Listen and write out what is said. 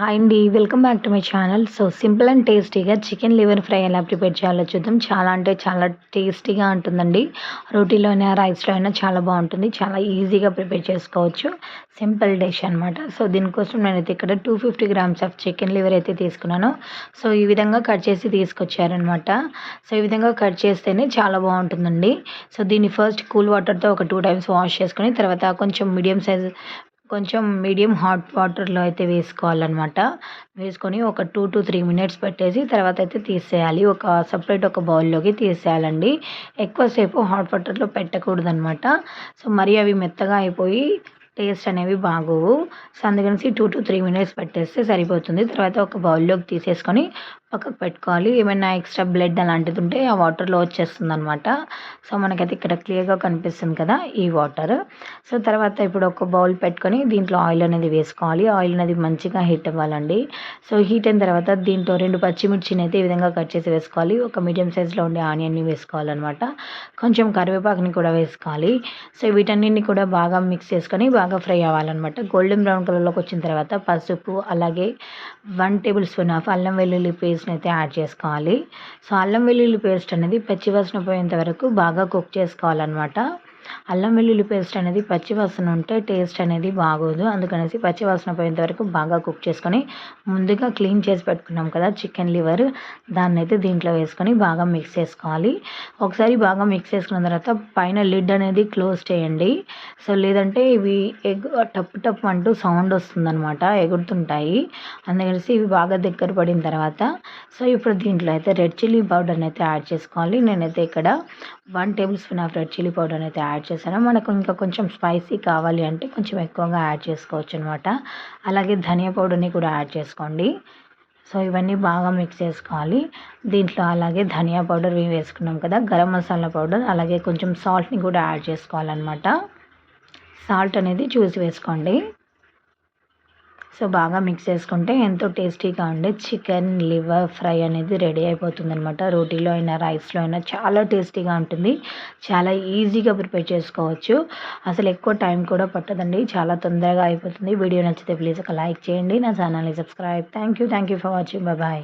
Hi అండి welcome back to my channel so simple and టేస్టీగా chicken liver fry ఎలా prepare చేయాలో చూద్దాం. చాలా అంటే చాలా టేస్టీగా ఉంటుందండి. రోటీలో అయినా రైస్లో అయినా చాలా బాగుంటుంది. చాలా ఈజీగా ప్రిపేర్ చేసుకోవచ్చు. సింపుల్ డిష్ అనమాట సో దీనికోసం నేనైతే ఇక్కడ two fifty grams of chicken liver అయితే తీసుకున్నాను. సో ఈ విధంగా కట్ చేసి తీసుకొచ్చారనమాట సో ఈ విధంగా కట్ చేస్తేనే చాలా బాగుంటుందండి. సో దీన్ని ఫస్ట్ కూల్ వాటర్తో ఒక టూ టైమ్స్ వాష్ చేసుకొని తర్వాత కొంచెం మీడియం సైజ్ కొంచెం మీడియం హాట్ వాటర్లో అయితే వేసుకోవాలన్నమాట. వేసుకొని ఒక టూ టు త్రీ మినిట్స్ పెట్టేసి తర్వాత అయితే తీసేయాలి. ఒక సపరేట్ ఒక బౌల్లోకి తీసేయాలండి. ఎక్కువసేపు హాట్ వాటర్లో పెట్టకూడదనమాట సో మరి అవి మెత్తగా అయిపోయి టేస్ట్ అనేవి బాగోవు. సో అందుకనేసి టూ టు త్రీ మినిట్స్ పెట్టేస్తే సరిపోతుంది. తర్వాత ఒక బౌల్లోకి తీసేసుకొని పక్కకు పెట్టుకోవాలి. ఏమైనా ఎక్స్ట్రా బ్లడ్ అలాంటిది ఉంటే ఆ వాటర్లో వచ్చేస్తుంది అనమాట సో మనకైతే ఇక్కడ క్లియర్గా కనిపిస్తుంది కదా ఈ వాటర్. సో తర్వాత ఇప్పుడు ఒక బౌల్ పెట్టుకొని దీంట్లో ఆయిల్ అనేది వేసుకోవాలి. ఆయిల్ అనేది మంచిగా హీట్ అవ్వాలండి. సో హీట్ అయిన తర్వాత దీంట్లో రెండు పచ్చిమిర్చిని అయితే ఈ విధంగా కట్ చేసి వేసుకోవాలి. ఒక మీడియం సైజులో ఉండే ఆనియన్ని వేసుకోవాలన్నమాట. కొంచెం కరివేపాకుని కూడా వేసుకోవాలి. సో వీటన్నిటిని కూడా బాగా మిక్స్ చేసుకొని బాగా ఫ్రై అవ్వాలన్నమాట. గోల్డెన్ బ్రౌన్ కలర్లోకి వచ్చిన తర్వాత పసుపు అలాగే వన్ టేబుల్ స్పూన్ ఆఫ్ అల్లం వెల్లుల్లి పేస్ట్ పేస్ట్ని అయితే యాడ్ చేసుకోవాలి. సో అల్లం వెల్లుల్లి పేస్ట్ అనేది పచ్చివాసన పోయేంత వరకు బాగా కుక్ చేసుకోవాలన్నమాట. అల్లం వెల్లుల్లి పేస్ట్ అనేది పచ్చివాసన ఉంటే టేస్ట్ అనేది బాగోదు. అందుకనేసి పచ్చివాసన పోయేంత వరకు బాగా కుక్ చేసుకొని ముందుగా క్లీన్ చేసి పెట్టుకున్నాం కదా చికెన్ లివర్. దాన్ని అయితే దీంట్లో వేసుకొని బాగా మిక్స్ చేసుకోవాలి. ఒకసారి బాగా మిక్స్ చేసుకున్న తర్వాత పైన లిడ్ అనేది క్లోజ్ చేయండి. సో లేదంటే ఇవి ఎగ్ టప్ టప్ అంటూ సౌండ్ వస్తుందన్నమాట ఎగురుతుంటాయి. అందుకనేసి ఇవి బాగా దగ్గర పడిన తర్వాత సో ఇప్పుడు దీంట్లో అయితే రెడ్ చిల్లీ పౌడర్ని అయితే యాడ్ చేసుకోవాలి. నేనైతే ఇక్కడ one tablespoon of red chilli powder అయితే యాడ్ చేశాను. మనకు ఇంకా కొంచెం స్పైసీ కావాలి అంటే కొంచెం ఎక్కువగా యాడ్ చేసుకోవచ్చు అనమాట అలాగే ధనియా పౌడర్ని కూడా యాడ్ చేసుకోండి. సో ఇవన్నీ బాగా మిక్స్ చేసుకోవాలి. దీంట్లో అలాగే ధనియా పౌడర్ వేసుకున్నాం కదా గరం మసాలా పౌడర్ అలాగే కొంచెం సాల్ట్ని కూడా యాడ్ చేసుకోవాలన్నమాట. సాల్ట్ అనేది చూసి వేసుకోండి. సో బాగా మిక్స్ చేసుకుంటే ఎంతో టేస్టీగా ఉండే చికెన్ లివర్ ఫ్రై అనేది రెడీ అయిపోతుంది అనమాట రోటీలో అయినా రైస్లో అయినా చాలా టేస్టీగా ఉంటుంది. చాలా ఈజీగా ప్రిపేర్ చేసుకోవచ్చు. అసలు ఎక్కువ టైం కూడా పట్టదండి. చాలా తొందరగా అయిపోతుంది. వీడియో నచ్చితే ప్లీజ్ ఒక లైక్ చేయండి. నా ఛానల్ని subscribe. Thank you thank you for watching. Bye.